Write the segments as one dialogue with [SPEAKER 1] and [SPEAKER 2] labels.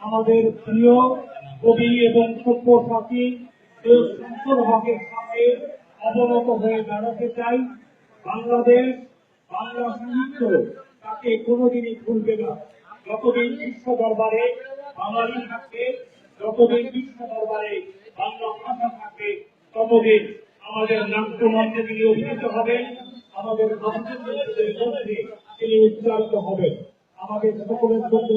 [SPEAKER 1] আমাদের প্রিয় কবি এবং সব্যসাচী শঙ্কর হকের সাথে অবনত হয়ে দাঁড়াতে চাই। বাংলাদেশ, বাংলা সাহিত্য তাকে কোনোদিনই ভুলবে না। যতদিন বিশ্ব দরবারে বাঙালি থাকবে যতদিন বিশ্ব দরবারে বাংলা ভাষা থাকবে ততদিন আমাদের নাট্যমঞ্চে তিনি অভিনীত হবেন আমাদের ভাষাদের মধ্যে তিনি উচ্চারিত হবেন। আমাদের সকলের জন্য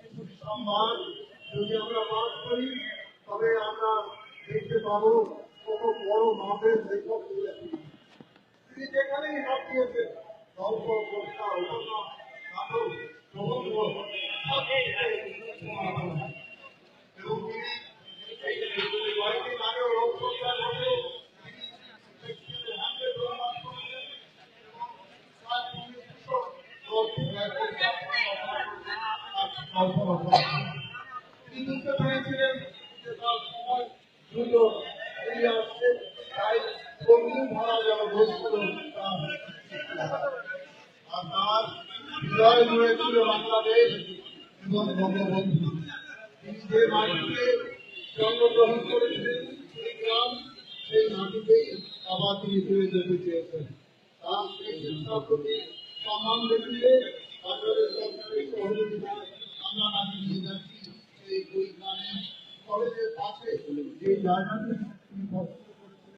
[SPEAKER 2] কিছু সম্মান তবে আমরা দেখতে পাবো কত বড় মাপের লেখক তিনি তাই অগ্নি ধারা যেন আর তার হৃদয় তিনি যে মাটিতে জন্মগ্রহণ করেছিলেন সেই মাটিতেই আবার তিনি ফিরে যেতে চেয়েছেন তার সেই চিন্তার প্রতি সম্মান দেখিয়ে আপনাদের সরকারের সহযোগিতা দুই গ্রামে কলেজের পাশে যে জায়গাটি